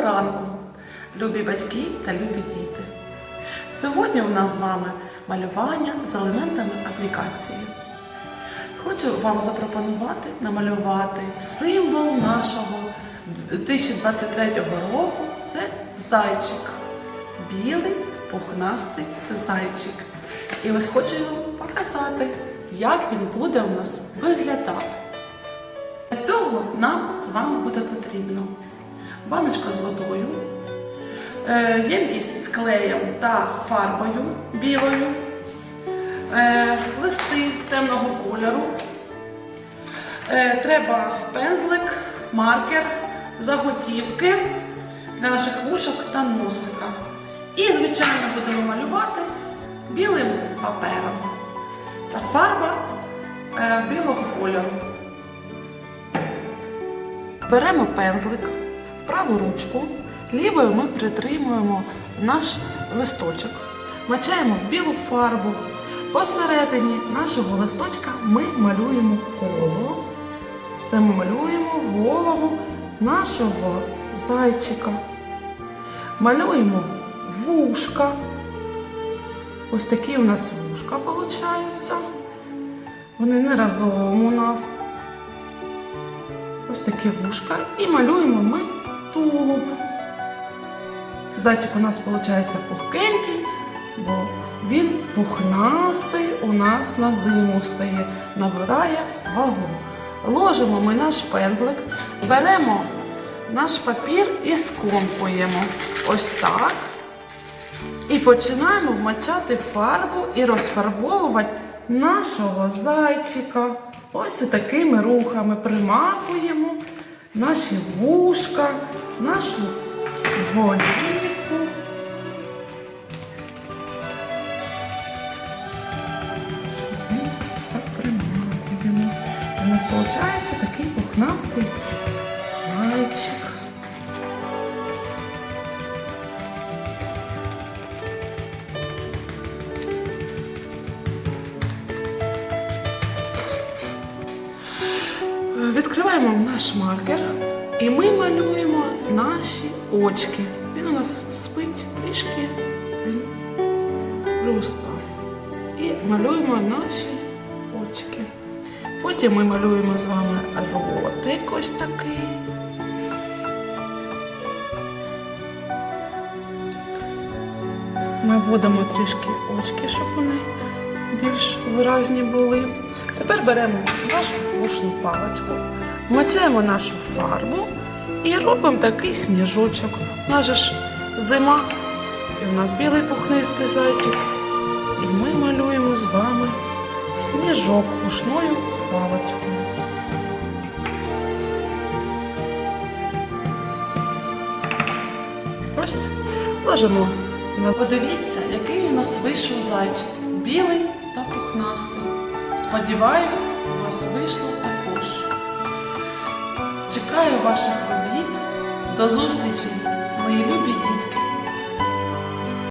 Ранку, любі батьки та любі діти. Сьогодні у нас з вами малювання з елементами аплікації. Хочу вам запропонувати намалювати символ нашого 2023 року. Це зайчик. Білий пухнастий зайчик. І ось хочу вам показати, як він буде у нас виглядати. Для цього нам з вами буде потрібно баночка з водою, е, ємкість з клеєм та фарбою білою, е, листи темного кольору. Е, Треба пензлик, маркер, заготівки для наших вушок та носика. І, звичайно, будемо малювати білим папером та фарба білого кольору. Беремо пензлик праву ручку, лівою ми притримуємо наш листочок, мачаємо в білу фарбу. Посередині нашого листочка ми малюємо коло. Це ми малюємо голову нашого зайчика. Малюємо вушка. Ось такі у нас вушка получаються. Вони не разом у нас. Ось такі вушка. І малюємо ми тулуб. Зайчик у нас виходить пухкенький, бо він пухнастий у нас на зиму стає, набирає вагу. Ложимо ми наш пензлик, беремо наш папір і скомпуємо. Ось так. І починаємо вмочати фарбу і розфарбовувати нашого зайчика. Ось такими рухами примакуємо наші вушка, нашу голівку. Так. І у нас виходить такий пухнастий зайчик. Відкриваємо наш маркер і ми малюємо наші очки. Він у нас спить трішки, він. І малюємо наші очки. Потім ми малюємо з вами ротик ось такий. Наводимо трішки очки, щоб вони більш виразні були. Тепер беремо нашу вушну паличку, мочаємо нашу фарбу і робимо такий сніжочок. У нас ж зима, і у нас білий пухнистий зайчик. І ми малюємо з вами сніжок вушною паличкою. Ось ложимо. Подивіться, який у нас вийшов зайчик. Білий та пухнастий. Сподіваюсь, у вас вийшло також. Чекаю ваших робіт. До зустрічі, мої любі дітки!